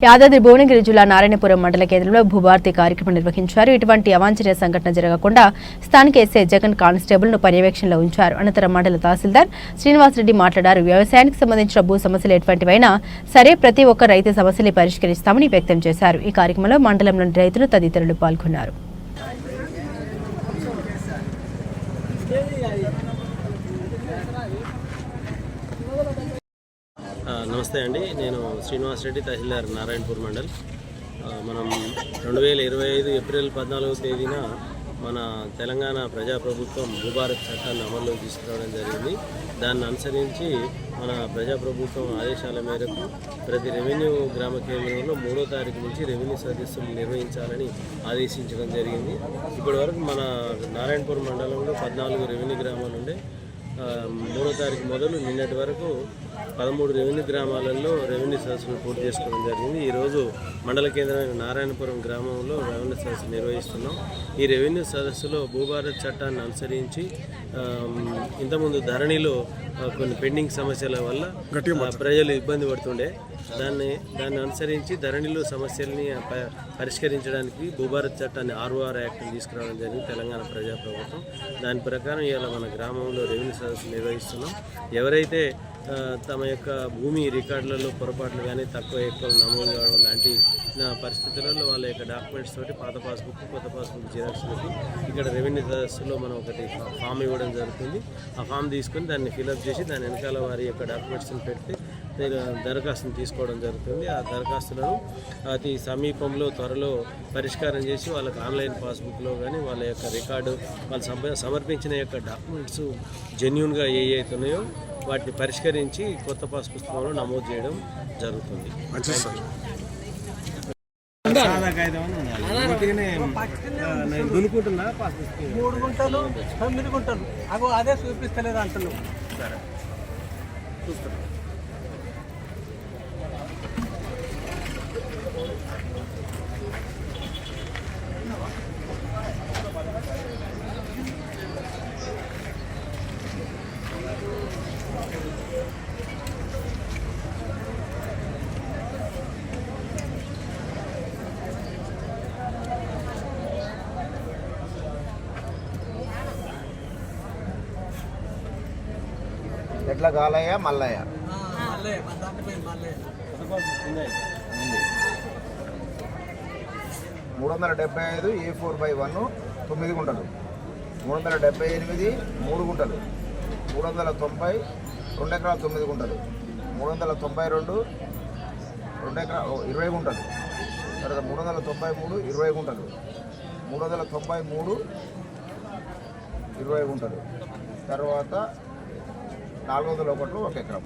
యాదాద్రి భువనగిరి జిల్లా నారాయణపురం మండల కేంద్రంలో భూభారతి కార్యక్రమం నిర్వహించారు. ఇటువంటి అవాంఛనీయ సంఘటన జరగకుండా స్థానిక ఎస్ఐ జగన్ కానిస్టేబుల్ను పర్యవేక్షణలో ఉంచారు. అనంతరం మండల తహసీల్దార్ శ్రీనివాసరెడ్డి మాట్లాడారు. వ్యవసాయానికి సంబంధించిన భూ సమస్యలు ఎటువంటివైనా సరే ప్రతి ఒక్క రైతు సమస్యలు పరిష్కరిస్తామని వ్యక్తం చేశారు. ఈ కార్యక్రమంలో మండలంలోని రైతులు తదితరులు పాల్గొన్నారు ఆ, నమస్తే అండి. నేను శ్రీనివాస్ రెడ్డి తహసీల్దార్ నారాయణపూర్ మండల్. మనం రెండు వేల ఇరవై ఐదు ఏప్రిల్ పద్నాలుగవ తేదీన మన తెలంగాణ ప్రజాప్రభుత్వం భూభారత్ చట్టాన్ని అమల్లోకి తీసుకురావడం జరిగింది. దాన్ని అనుసరించి మన ప్రజాప్రభుత్వం ఆదేశాల మేరకు ప్రతి రెవెన్యూ గ్రామ కేంద్రంలో మూడో తారీఖు నుంచి రెవెన్యూ సదస్సులు నిర్వహించాలని ఆదేశించడం జరిగింది. ఇప్పటివరకు మన నారాయణపూర్ మండలంలో పద్నాలుగు రెవెన్యూ గ్రామాలు ఉండే మూడో తారీఖు మొదలు నిన్నటి వరకు పదమూడు రెవెన్యూ గ్రామాలలో రెవెన్యూ సదస్సులు పూర్తి చేసుకోవడం జరిగింది. ఈరోజు మండల కేంద్రమైన నారాయణపురం గ్రామంలో రెవెన్యూ సదస్సు నిర్వహిస్తున్నాం. ఈ రెవెన్యూ సదస్సులో భూభారత్ చట్టాన్ని అనుసరించి ఇంతకుముందు ధరణిలో కొన్ని పెండింగ్ సమస్యల వల్ల ప్రజలు ఇబ్బంది పడుతుండే. దాన్ని దాన్ని అనుసరించి ధరణిలో సమస్యల్ని ప- పరిష్కరించడానికి భూభారత్ చట్టాన్ని ఆర్ఓఆర్ యాక్ట్ని తీసుకురావడం జరిగింది తెలంగాణ ప్రజాప్రభుత్వం. దాని ప్రకారం ఇవాళ మన గ్రామంలో రెవెన్యూ సదస్సు నిర్వహిస్తున్నాం. ఎవరైతే తమ యొక్క భూమి రికార్డులలో పొరపాట్లు కానీ తక్కువ ఎక్కువ నమోదు కావడం లాంటి పరిస్థితులలో వాళ్ళ యొక్క డాక్యుమెంట్స్ తోటి పాత పాస్బుక్ కొత్త పాస్బుక్ జిరాక్స్ ఇక్కడ రెవెన్యూ సదస్సులో మనం ఒకటి ఫామ్ ఇవ్వడం జరుగుతుంది. ఆ ఫామ్ తీసుకొని దాన్ని ఫిలప్ చేసి దాని వెనకాల వారి యొక్క డాక్యుమెంట్స్ని పెడితే నేను దరఖాస్తుని తీసుకోవడం జరుగుతుంది. ఆ దరఖాస్తులను అతి సమీపంలో త్వరలో పరిష్కారం చేసి వాళ్ళకి ఆన్లైన్ పాస్బుక్లో కానీ వాళ్ళ యొక్క రికార్డు వాళ్ళు సమ- సమర్పించిన యొక్క డాక్యుమెంట్స్ జెన్యున్గా ఏ ఏ ఉన్నాయో వాటిని పరిష్కరించి కొత్త పాస్ పుస్తకంలో నమోదు చేయడం జరుగుతుంది. దున్నుకుంటున్నా పాస్ పుస్తకం. మూడు గుంటలు తొమ్మిది గుంటలు. అగో అదే చూపిస్తలేదు అంటున్నావు సరే చూస్తాను ఎట్ల గాలయ్య మల్లయ్య? మూడు వందల డెబ్బై ఐదు ఏ ఫోర్ బై వన్ తొమ్మిది గుంటలు. మూడు వందల డెబ్బై ఎనిమిది మూడు గుంటలు. మూడు వందల తొంభై రెండు ఎకరాల తొమ్మిది గుంటలు. మూడు వందల తొంభై రెండు రెండు ఎకరా ఇరవై గుంటలు. తర్వాత మూడు వందల తొంభై మూడు ఇరవై గుంటలు. మూడు వందల తొంభై మూడు ఇరవై గుంటలు. తర్వాత నాలుగు వందల ఒకటి ఒక ఎకరం.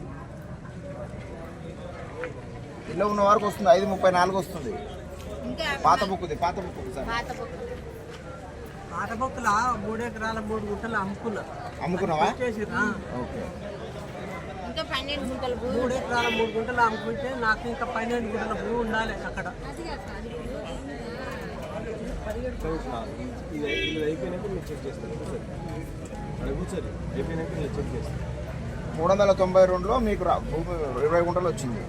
ఇల్లు ఉన్న వరకు వస్తుంది ఐదు ముప్పై నాలుగు వస్తుంది. పాత బుక్ది పాత బుక్ సార్. పాత బొక్కల మూడు ఎకరాల మూడు గుంటలు అమ్ముకున్నా. అమ్ముకున్నావా? ఓకే. ఇంకా పన్నెండు గుంటలు భూమి మూడు ఎకరాల మూడు గుంటలు అమ్ముకుంటే నాకు ఇంకా పన్నెండు గుంటల భూమి ఉండాలి అక్కడ. ఇది ఇది అయిపోయినాక మీరు చెక్ చేస్తారు. కూర్చోండి. అక్కడ కూర్చోండి. అయిపోయినాక మీరు చెక్ చేస్తారు మూడు వందల తొంభై రెండులో మీకు రా- భూమి ఇరవై గుంటలు వచ్చింది.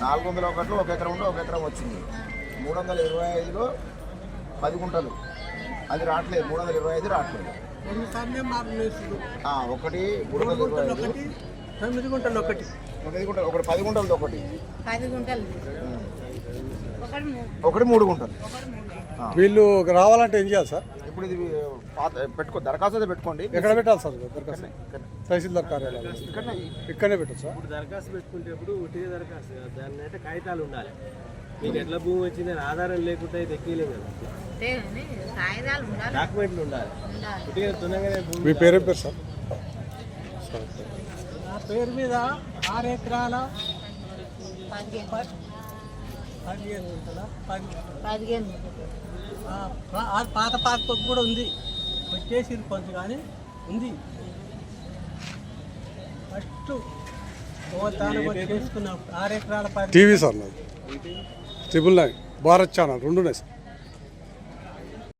నాలుగు వందల ఒకటిలో ఒక ఎకరం ఉంటే ఒక ఎకరం వచ్చింది. మూడు వందల ఇరవై ఐదులో పది గుంటలు. అది రావట్లేదు. మూడు వందల ఇరవై ఐదు రావట్లేదు ఒకటి మూడు వందల ఇరవై గుంటలు ఐదు. ఒకటి తొమ్మిది గుంటలు ఒకటి తొమ్మిది గుంటలు ఒకటి పది గుంటలది ఒకటి. పది గుంటలు. ఒకటి మూడు. ఒకటి మూడు గుంటలు. వీళ్ళు రావాలంటే ఏం చేయాలి సార్? ఇప్పుడు ఇది పాత పెట్టుకో దరఖాస్తు అయితే పెట్టుకోండి. ఎక్కడ పెట్టాలి సార్ దరఖాస్తు? తహసీల్దార్ కార్యాలయం. ఇక్కడనే పెట్టచ్చు? సార్ ఇప్పుడు దరఖాస్తు పెట్టుకునేటప్పుడు ఉట్టిగా దరఖాస్తు. దాన్ని అయితే కాగితాలు ఉండాలి. మీకు ఎట్లా భూమి వచ్చిందని ఆధారం లేకుండా అయితే ఎక్కియలేం కదా. డాక్యుమెంట్లు ఉండాలి. మీ పేరేం పేరు సార్? నా పేరు మీద ఆరు ఎకరాల పదిహేను. పదిహేను గుంటల పది. పదిహేను. పాత పాత కూడా ఉంది. వచ్చేసి కొంచెం కానీ ఉంది. ఫస్ట్ తాను చేసుకున్నాం. ఆరు ఎకరాల పది టీవీ సార్ నాది. Triple nine. భారత్ ఛానల్ రెండు ఉన్నాయి సార్.